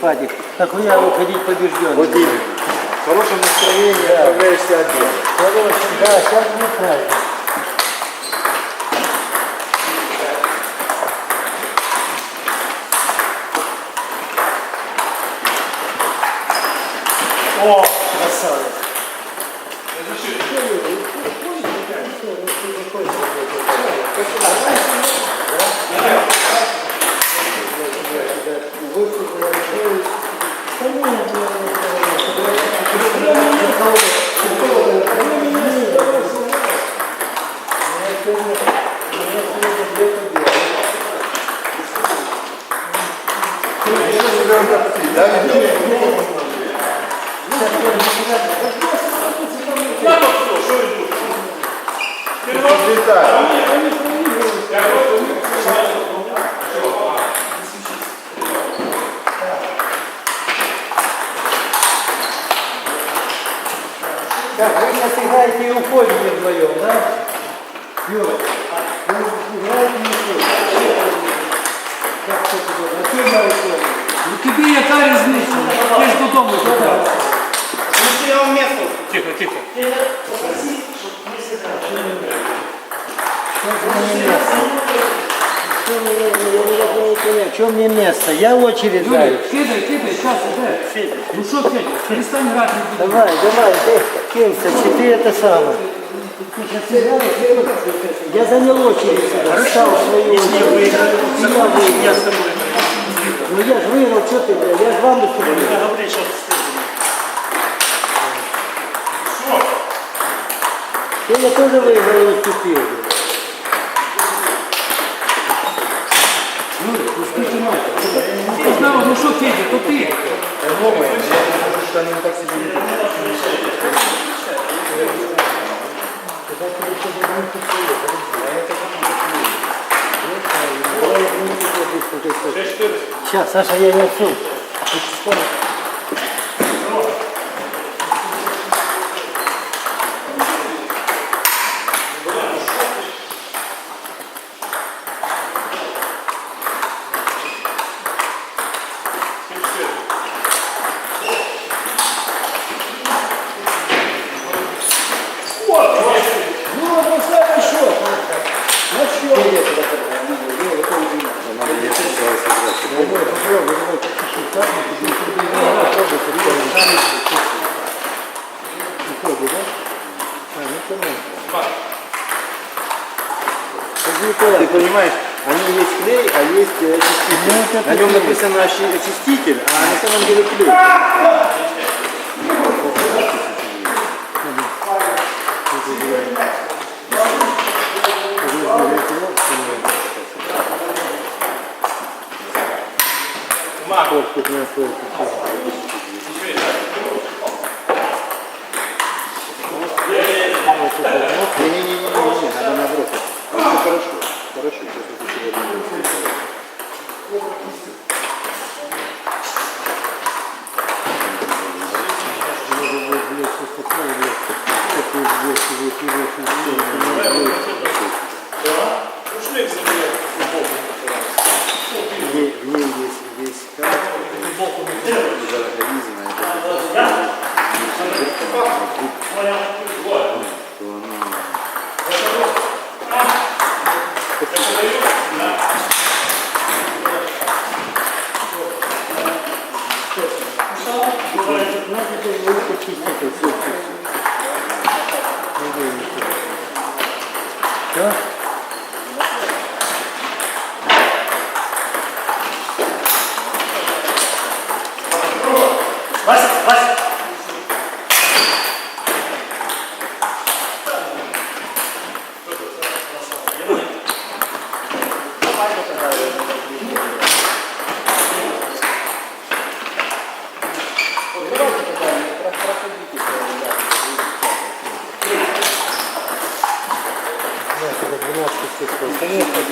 Фадик, нахуя уходить побежденным? Вот именно. В хорошем настроении отправляешься один. Короче, да, сейчас не праздник. О, красавец. Так, вы сейчас играете и уходите вдвоем, да? Юра, вы играете и уходите. Как что ты говоришь? А ты на? Ну тобі яка різниця? Ти ж додому забрав. Тихо, тихо. В чем мне место? Я очередь Юля, даю. кидай, кидай, час іде. Ну що, Федя, перестань грати. Давай, давай, ты, кинься, чи ты это самое. Сейчас я занял очередь сюда, встал в свою очередь. Я выиграл. Ну я же выиграл, что ты, бля, я же вам выступил. Ты я тоже выиграл уступил. знав, ну що, Федя, то я вижу, что они не так себя ведут. Сейчас, Саша, я не отцу. Ну, поставь счет. На счет. Ты понимаешь, они есть клей, а есть э, очиститель. На нем написано очи- очиститель, а на самом деле клей. Не-не-не, надо наоборот. Все хорошо, хорошо. Сейчас вот еще один. В ней в ней есть языка, жаргонизма, это то она... Надо было его почистить отсюда.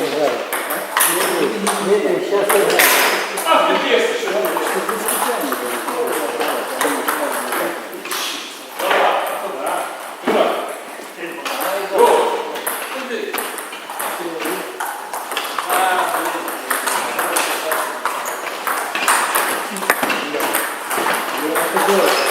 Играет. Дмитрий, сейчас играет. Давай,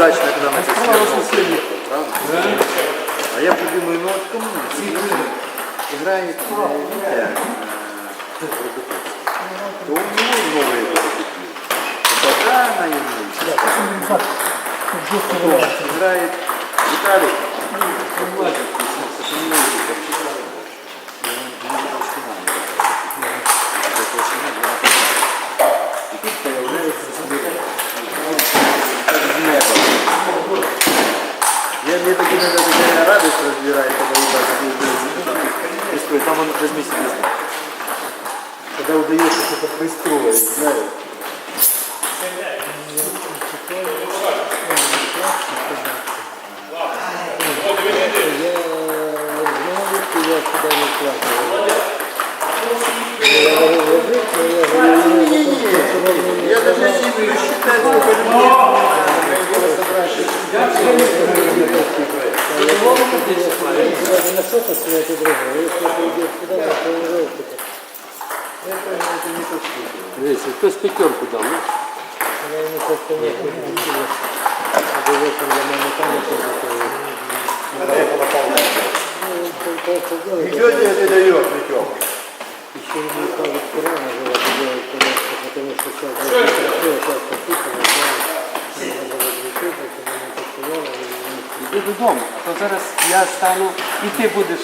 удачно, когда на тебя съехал, правда? А я подумаю, ну кому? Играет Витя, э. То у него новые. Пока она ему. Играет Виталий. Я так иногда такая радость разбирает, когда удается пристроить. Там он знак. Когда удается что-то пристроить, знаешь. Я я не. Я я не, не, не. Я даже если буду считать, сколько людей моего собрания. Если на что-то снять и другое. Если это идет сюда, на тренировку, то Дивіться, хтось п'ятерку дав, ну? я ему просто не хочу. Это вечер для моей памяти закрою. Ну, только делать. Ничего тебе это дает, Митек. Еще не ставить рано было бы делать, потому что сейчас очень хорошо, сейчас посыпано, надо было лететь, не Іди додому, а то зараз я стану і ти будеш.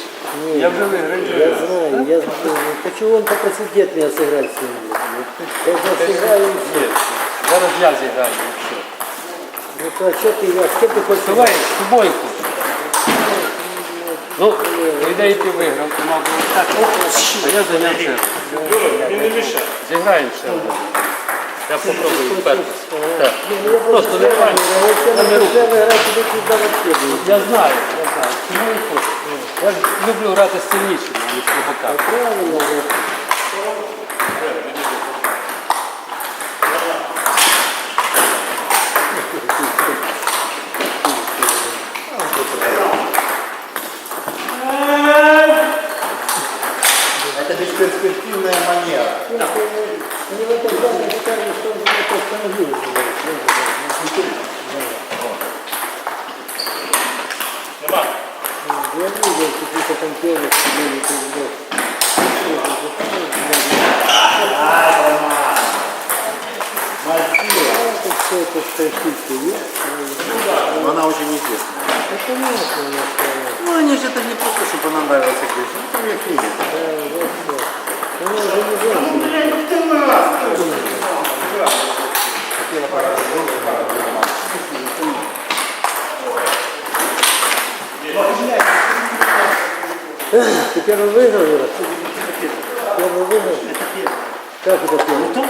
Я вже виграю. Я знаю, я знаю. Хочу он попросить дед меня сыграть с ним. Я сейчас сыграю и все. Зараз я зіграю. і все. Ну то а что ты, а с кем ты хочешь? Давай, з тобою хочу. Ну, по ідеї ти виграв, ти мав би так. А я зайняв чергу. Зіграємо ще одне. Я попробую перший. Так. Не, ну я Просто просто нормально. Я На руку. вообще играть тебе всегда вообще будет. Я знаю, я знаю. Чому і хочу. Я ж люблю грати з сильнішими, а не з слабаками. Правильно, вот. Это бесперспективная манера. Они в этом зале сказали, что он меня остановил. Я видел, телочки были, ты Это все это страшилки есть. Но она очень известная. Это у сказали. Ну, они же это не просто, чтобы она нравилась здесь. Ну, там ее принято. Да, вот все. Она уже не женщина. Ты первый выиграл, Юра? Первый выиграл? Как это первый?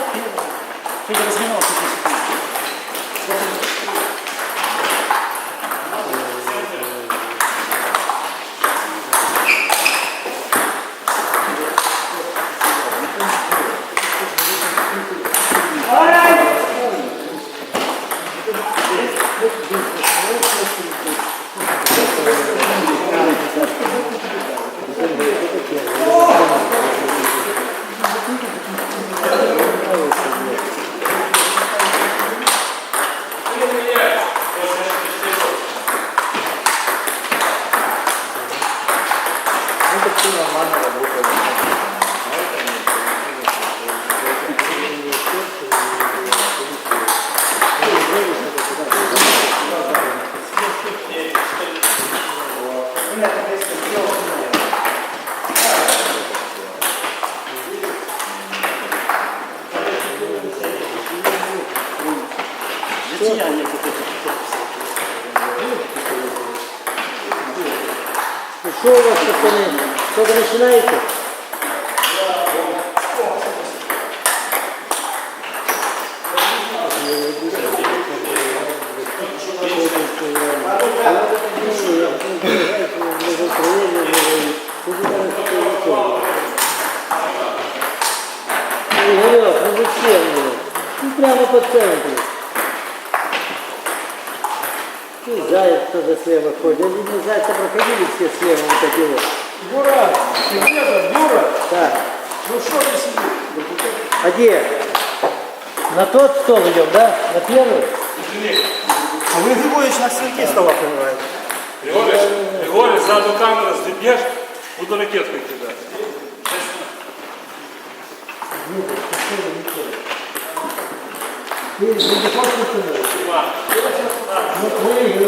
Ну, так все нормально работает. Ну, Что у вас, пацаны? Что-то начинаете? Игорек, ну зачем мне? Ну прямо по центру. Заяц тоже слева ходит. Они не зайца проходили все слева вот эти вот. Юра, ты где там, Юра? Так, Ну что ты сидишь? а где? На тот стол идем, да? На первый? А вы Григорьевич на стенке стола понимаете? Григорий, Григорий, ззаду камера здиб'єш, буду ракеткою кидати. Ты не хочешь Ну, вы,